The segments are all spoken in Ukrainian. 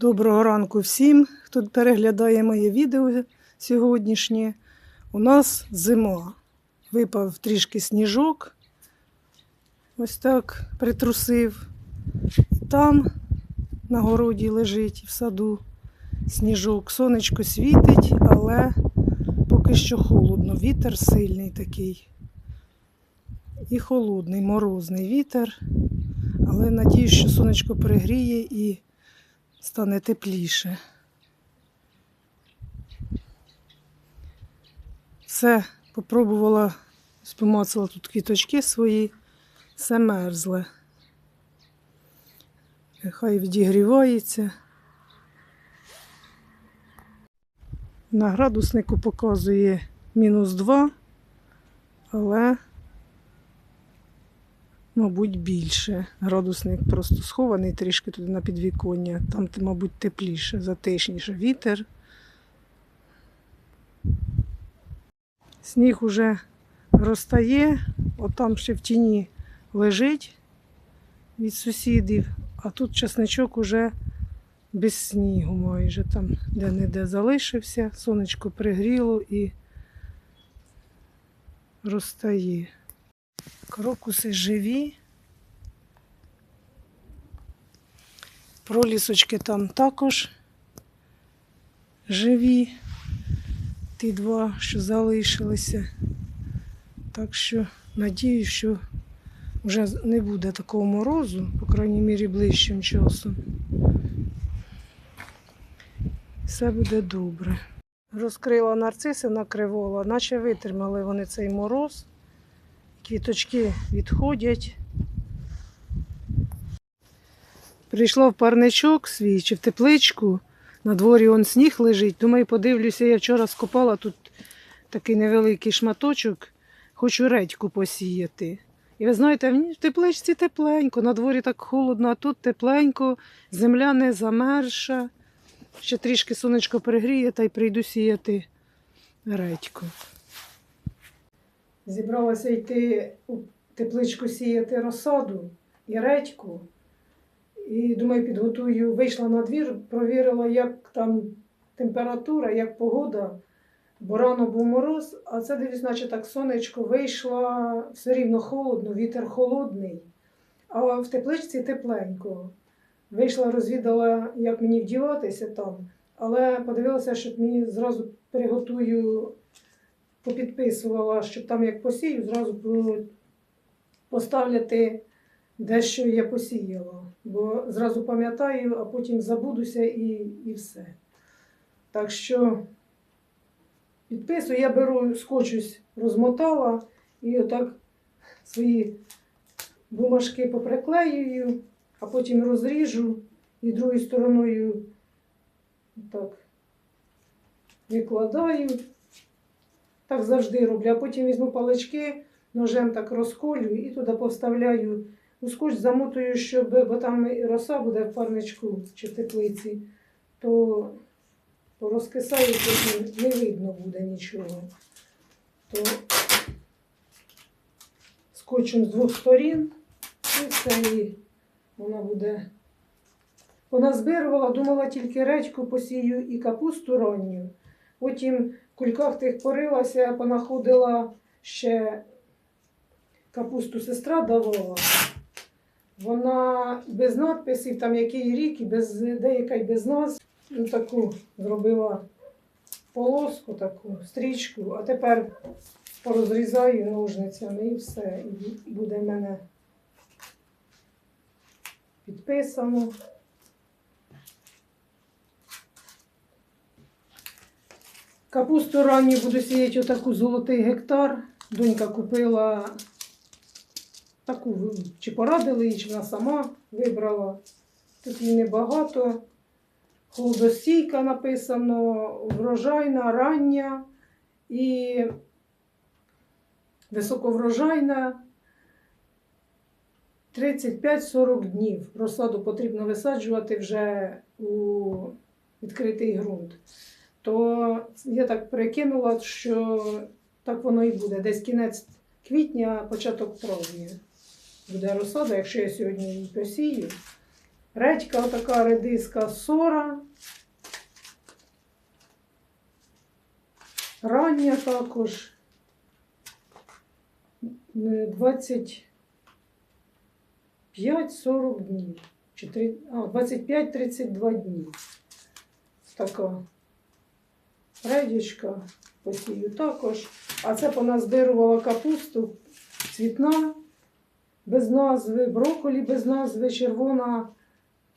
Доброго ранку всім, хто переглядає моє відео сьогоднішнє. У нас зима. Випав трішки сніжок. Ось так притрусив. Там на городі лежить в саду сніжок. Сонечко світить, але поки що холодно. Вітер сильний такий. І холодний, морозний вітер. Але надіюсь, що сонечко перегріє і стане тепліше. Все, попробувала, спомацала тут квіточки свої, все мерзле. Хай відігрівається. На градуснику показує мінус 2, але, мабуть, більше. Градусник просто схований трішки туди на підвіконня. Там, мабуть, тепліше, затишніше. Вітер. Сніг уже розтає, отам ще в тіні лежить від сусідів, а тут часничок уже без снігу майже там де-не-де залишився, сонечко пригріло і розтає. Крокуси живі. Пролісочки там також живі. Ті два, що залишилися. Так що надію, що вже не буде такого морозу, по крайній мірі, ближчим часом. Все буде добре. Розкрила нарциси, накривола, наче витримали вони цей мороз. Квіточки відходять. Прийшла в парничок свій чи в тепличку. На дворі он сніг лежить. Думаю, подивлюся, я вчора скопала тут такий невеликий шматочок, хочу редьку посіяти. І ви знаєте, в тепличці тепленько, на дворі так холодно, а тут тепленько, земля не замерша. Ще трішки сонечко перегріє та й прийду сіяти редьку. Зібралася йти у тепличку сіяти розсаду і редьку. І думаю, підготую. Вийшла на двір, провірила, як там температура, як погода. Бо рано був мороз, а це дивлюсь, наче так сонечко вийшло, все рівно холодно, вітер холодний, а в тепличці тепленько. Вийшла, розвідала, як мені вдіватися там, але подивилася, щоб мені зразу приготую, попідписувала, щоб там як посію, зразу по- поставляти дещо я посіяла. Бо зразу пам'ятаю, а потім забудуся і, і все. Так що підписую, я беру скотчусь, розмотала і отак свої бумажки поприклеюю, а потім розріжу і другою стороною так викладаю. Так завжди роблю. А потім візьму палички, ножем так розколю і туди поставляю у скотч, замотую, щоб, бо там роса буде в парничку чи в теплиці, то порозкисаю, потім не видно буде нічого. То скотчем з двох сторін і все, і вона буде. Вона збирувала, думала тільки редьку посію і капусту ранню. Потім в кульках тих порилася, понаходила ще капусту сестра давала. Вона без надписів, там який рік, і без деяка й без нас. Ну, таку зробила полоску, таку стрічку, а тепер порозрізаю ножницями і все. І буде в мене підписано. Капусту ранню буду сіяти отаку золотий гектар. Донька купила таку, чи порадили їй, чи вона сама вибрала. Тут її небагато. Холодостійка написано, врожайна, рання і високоврожайна 35-40 днів. Розсаду потрібно висаджувати вже у відкритий ґрунт. То я так перекинула, що так воно і буде. Десь кінець квітня, початок травня буде розсада, якщо я сьогодні її посію. Редька, така редиска сора. Рання також. Е, 25-40 днів. А, 25-32 дні. Така редічка посію також. А це поназбирувала капусту цвітна, без назви, брокколі без назви, червона,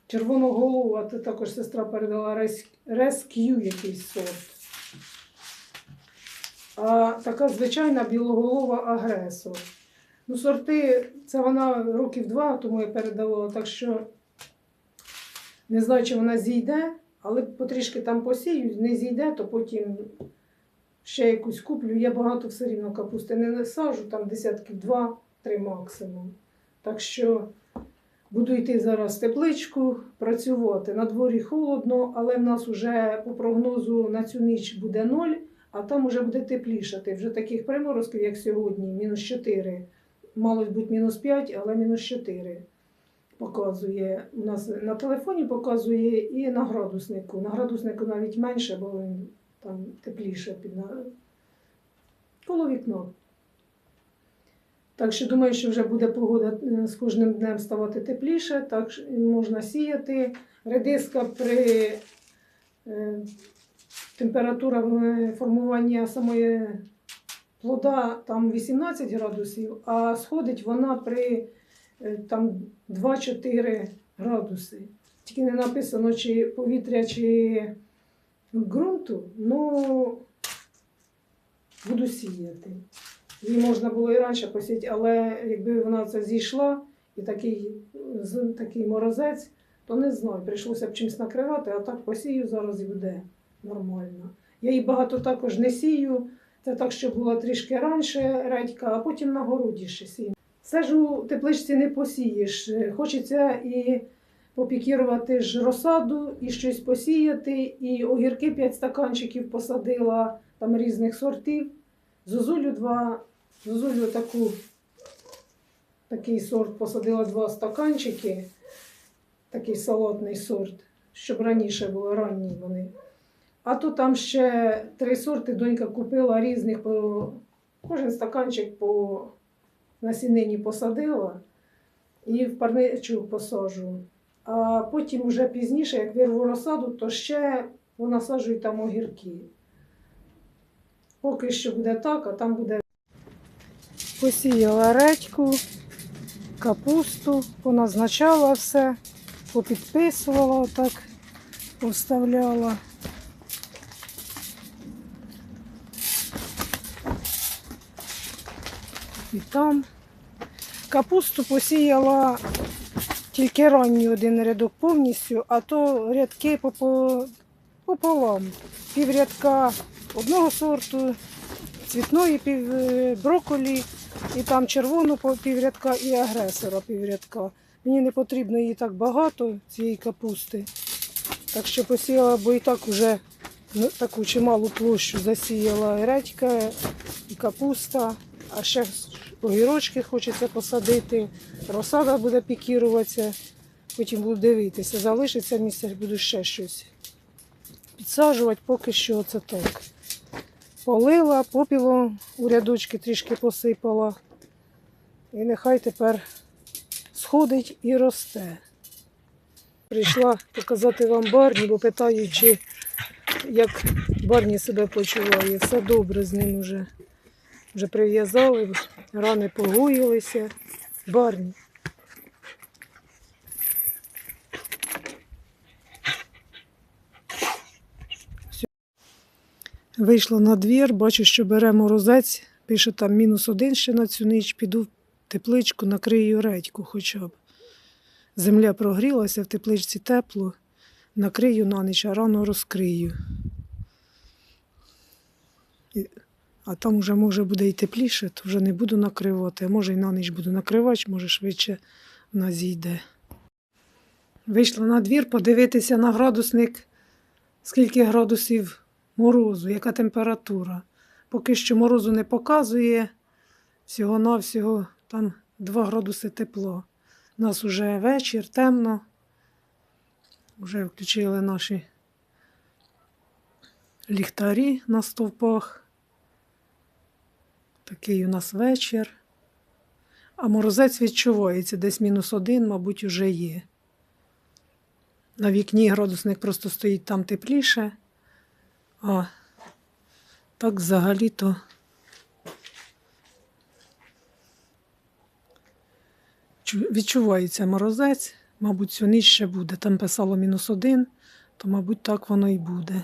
червоноголова. Це також сестра передала рес- реск'ю якийсь сорт. А така звичайна білоголова агресор. Ну, сорти, це вона років два, тому я передавала, так що не знаю, чи вона зійде, але потрішки там посію, не зійде, то потім ще якусь куплю. Я багато все рівно капусти не насаджу, там десятків два-три максимум. Так що буду йти зараз тепличку, працювати. На дворі холодно, але в нас вже по прогнозу на цю ніч буде ноль, а там вже буде теплішати. Вже таких приморозків, як сьогодні, мінус 4. Мало бути мінус 5, але мінус 4 показує. У нас на телефоні показує і на градуснику. На градуснику навіть менше, бо він там тепліше під коло вікна. Так що думаю, що вже буде погода е, з кожним днем ставати тепліше, так можна сіяти. Редиска при е, температура е, формування самої плода там 18 градусів, а сходить вона при там 2-4 градуси. Тільки не написано, чи повітря, чи ґрунту, ну буду сіяти. Її можна було і раніше посіяти, але якби вона це зійшла і такий, такий морозець, то не знаю, прийшлося б чимось накривати, а так посію зараз і буде нормально. Я її багато також не сію. Це так, що було трішки раніше редька, а потім на городі ще сію. Все ж у тепличці не посієш. Хочеться і попікірувати ж розсаду, і щось посіяти, і огірки 5 стаканчиків посадила там різних сортів. Зозулю два, зозулю таку, такий сорт посадила два стаканчики, такий салатний сорт, щоб раніше було ранні вони. А то там ще три сорти донька купила різних, по, кожен стаканчик по насінині посадила і в парничу посаджу. А потім вже пізніше, як вирву розсаду, то ще понасаджую там огірки. Поки що буде так, а там буде. Посіяла редьку, капусту, поназначала все, попідписувала отак, поставляла. І там. Капусту посіяла тільки ранній один рядок повністю, а то рядки попо- пополам. Піврядка одного сорту, цвітної пів е, брокколі, і там червону піврядка і агресора піврядка. Мені не потрібно її так багато, цієї капусти. Так що посіяла, бо і так вже ну, таку чималу площу засіяла редька, і капуста, а ще огірочки хочеться посадити. Розсада буде пікіруватися, потім буду дивитися. Залишиться місце, буду ще щось підсаджувати, поки що це так. Полила, попіло у рядочки трішки посипала. І нехай тепер сходить і росте. Прийшла показати вам барні, бо питають, чи як барні себе почуває. Все добре з ним уже. Вже прив'язали, рани погоїлися. Барні. Вийшла на двір, бачу, що бере морозець, пише там мінус один ще на цю ніч, піду в тепличку, накрию редьку хоча б. Земля прогрілася, в тепличці тепло, накрию на ніч, а рано розкрию. А там вже може буде і тепліше, то вже не буду накривати. А може і на ніч буду накривати, може швидше вона зійде. Вийшла на двір подивитися на градусник, скільки градусів морозу, яка температура. Поки що морозу не показує, всього-навсього там 2 градуси тепло. У нас уже вечір, темно, Вже включили наші ліхтарі на стовпах. Такий у нас вечір. А морозець відчувається, десь мінус один, мабуть, уже є. На вікні градусник просто стоїть там тепліше. А так взагалі-то. Відчувається морозець, мабуть, цю ніч ще буде. Там писало мінус один, то, мабуть, так воно і буде.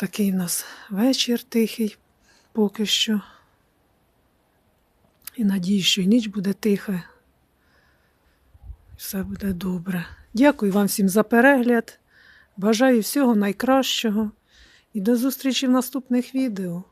Такий в нас вечір тихий поки що. І надію, що і ніч буде тиха. Все буде добре. Дякую вам всім за перегляд. Бажаю всього найкращого і до зустрічі в наступних відео.